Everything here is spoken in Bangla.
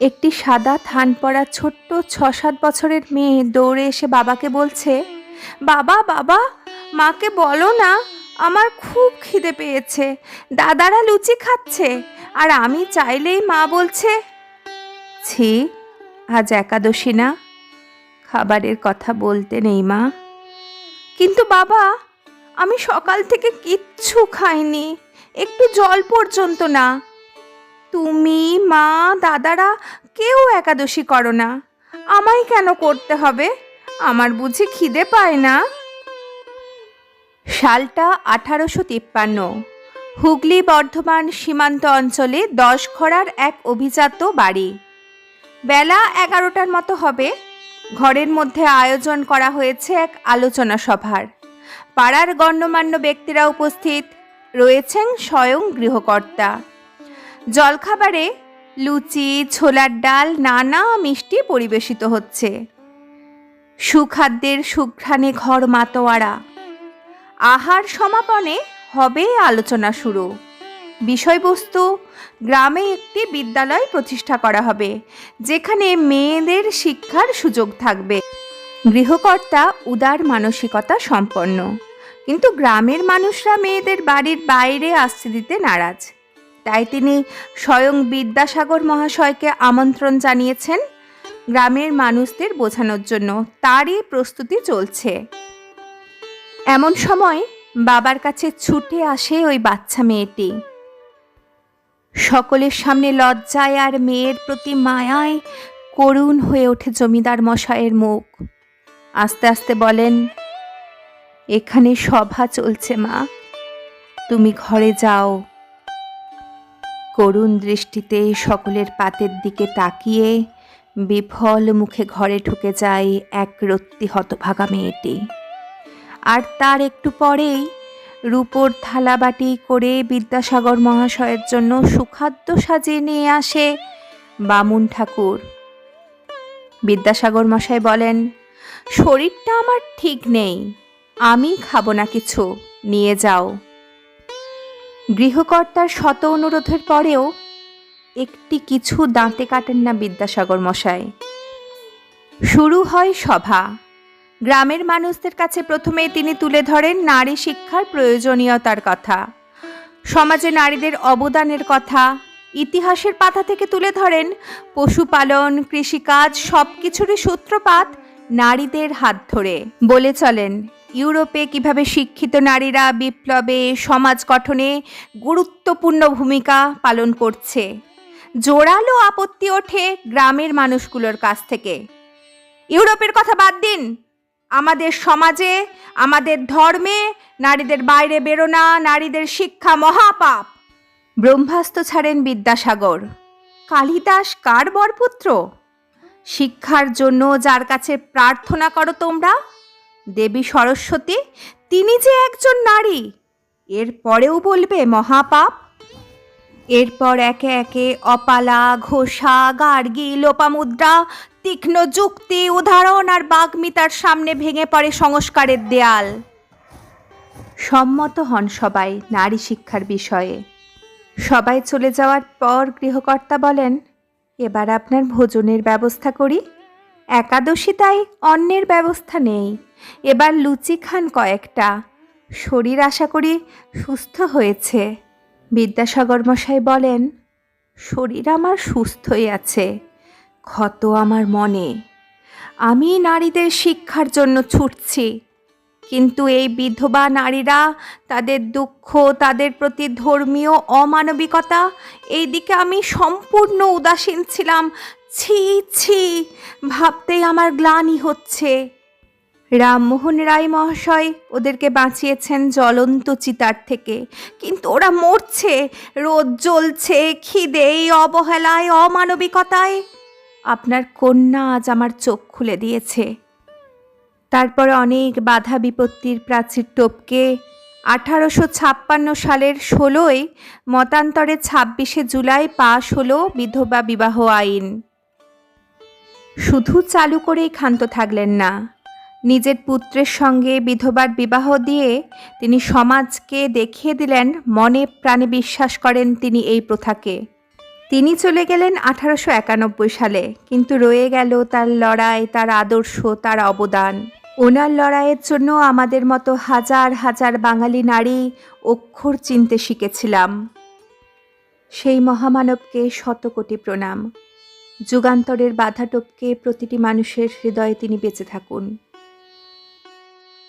একটি সাদা থান পরা ছোট্ট ছ সাত বছরের মেয়ে দৌড়ে এসে বাবাকে বলছে, বাবা বাবা, মাকে বলো না, আমার খুব খিদে পেয়েছে। দাদারা লুচি খাচ্ছে, আর আমি চাইলেই মা বলছে, ছি, আজ একাদশী না। খাবারের কথা বলতে নেই মা। কিন্তু বাবা, আমি সকাল থেকে কিচ্ছু খাইনি। একটু জল পর্যন্ত না। তুমি, মা, দাদারা কেউ একাদশী করো না। আমায় কেন করতে হবে? আমার বুঝি খিদে পায় না। সালটা আঠারোশো তিপ্পান্ন। হুগলি বর্ধমান সীমান্ত অঞ্চলে দশ খরার এক অভিজাত বাড়ি। বেলা এগারোটার মতো হবে। ঘরের মধ্যে আয়োজন করা হয়েছে এক আলোচনা সভার। পাড়ার গণ্যমান্য ব্যক্তিরা উপস্থিত। রয়েছেন স্বয়ং গৃহকর্তা। জলখাবারে লুচি, ছোলার ডাল নানা মিষ্টি পরিবেশিত হচ্ছে। সুখাদ্যের সুঘ্রাণে ঘর মাতোয়ারা। আহার সমাপনে হবে আলোচনা শুরু। বিষয়বস্তু, গ্রামে একটি বিদ্যালয় প্রতিষ্ঠা করা হবে, যেখানে মেয়েদের শিক্ষার সুযোগ থাকবে। গৃহকর্তা উদার মানসিকতা সম্পন্ন। কিন্তু গ্রামের মানুষরা মেয়েদের বাড়ির বাইরে আসতে দিতে নারাজ। তাই তিনি স্বয়ং বিদ্যাসাগর মহাশয়কে আমন্ত্রণ জানিয়েছেন। গ্রামের মানুষদের বোঝানোর জন্য তারই প্রস্তুতি চলছে। এমন সময় বাবার কাছে ছুটে আসে ওই বাচ্চা মেয়েটি। সকলের সামনে লজ্জায় আর মেয়ের প্রতি মায়ায় করুণ হয়ে ওঠে জমিদার মশায়ের মুখ। আস্তে আস্তে বলেন, এখানে সভা চলছে মা। তুমি ঘরে যাও। করুণ দৃষ্টিতে সকলের পাতের দিকে তাকিয়ে বিফল মুখে ঘরে ঢুকে যায় এক রত্তি হতভাগা মেয়েটি। আর তার একটু পরেই রূপোর থালাবাটি করে বিদ্যাসাগর মহাশয়ের জন্য সুখাদ্য সাজিয়ে নিয়ে আসে বামুন ঠাকুর। বিদ্যাসাগর মশাই বলেন, শরীরটা আমার ঠিক নেই। আমি খাব না কিছু। নিয়ে যাও। গৃহকর্তার শত অনুরোধের পরেও একটি কিছু দাঁতে কাটেন না বিদ্যাসাগর মশাই। শুরু হয় সভা। গ্রামের মানুষদের কাছে প্রথমে তিনি তুলে ধরেন নারী শিক্ষার প্রয়োজনীয়তার কথা। সমাজে নারীদের অবদানের কথা, ইতিহাসের পাতা থেকে তুলে ধরেন পশুপালন, কৃষিকাজ সব কিছুরই সূত্রপাত নারীদের হাত ধরে বলে চলেন। ইউরোপে কীভাবে শিক্ষিত নারীরা বিপ্লবে সমাজ গঠনে গুরুত্বপূর্ণ ভূমিকা পালন করছে। জোরালো আপত্তি ওঠে গ্রামের মানুষগুলোর কাছ থেকে। ইউরোপের কথা বাদ দিন। আমাদের সমাজে, আমাদের ধর্মে নারীদের বাইরে বেরোনা, নারীদের শিক্ষা মহাপাপ। ব্রহ্মাস্ত্র ছাড়েন বিদ্যাসাগর। কালিদাস কার বরপুত্র? শিক্ষার জন্য যার কাছে প্রার্থনা করো তোমরা? দেবী সরস্বতী, তিনি যে একজন নারী। এর পরেও বলবে, মহাপাপ। এরপর একে একে অপালা, ঘোষা, গার্গি, লোপামুদ্রা, তীক্ষ্ণ যুক্তি, উদাহরণ আর বাগ্মিতার সামনে ভেঙে পড়ে সংস্কারের দেয়াল। সম্মত হন সবাই নারী শিক্ষার বিষয়ে। সবাই চলে যাওয়ার পর গৃহকর্তা বলেন, এবার আপনার ভোজনের ব্যবস্থা করি। একাদশী তাই অন্যের ব্যবস্থা নেই। এবার লুচি খান কয়েকটা। শরীর আশা করি সুস্থ হয়েছে। বিদ্যাসাগর মশাই বলেন, শরীর আমার সুস্থই আছে, ক্ষত আমার মনে। আমি নারীদের শিক্ষার জন্য ছুটছি, কিন্তু এই বিধবা নারীরা তাদের দুঃখ, তাদের প্রতি ধর্মীয় অমানবিকতা এই দিকে আমি সম্পূর্ণ উদাসীন ছিলাম ছি ছি, ভাবতেই আমার গ্লানি হচ্ছে। রামমোহন রায় মহাশয় ওদেরকে বাঁচিয়েছেন জ্বলন্ত চিতার থেকে। কিন্তু ওরা মরছে, রোদ জ্বলছে, খিদে, অবহেলায়, অমানবিকতায়। আপনার কন্যা আজ আমার চোখ খুলে দিয়েছে। তারপর অনেক বাধা বিপত্তির প্রাচীর টপকে আঠারোশো ছাপ্পান্ন সালের ষোলোই, মতান্তরে ছাব্বিশে জুলাই পাশ হলো বিধবা বিবাহ আইন। শুধু চালু করেই ক্ষান্ত থাকলেন না। নিজের পুত্রের সঙ্গে বিধবার বিবাহ দিয়ে তিনি সমাজকে দেখিয়ে দিলেন, মনে প্রাণে বিশ্বাস করেন তিনি এই প্রথাকে। তিনি চলে গেলেন আঠারোশো একানব্বই সালে, কিন্তু রয়ে গেল তার লড়াই, তার আদর্শ, তার অবদান। ওনার লড়াইয়ের জন্য আমাদের মতো হাজার হাজার বাঙালি নারী অক্ষর চিনতে শিখেছিলাম। সেই মহামানবকে শতকোটি প্রণাম। যুগান্তরের বাধা টপকে প্রতিটি মানুষের হৃদয়ে তিনি বেঁচে থাকুন।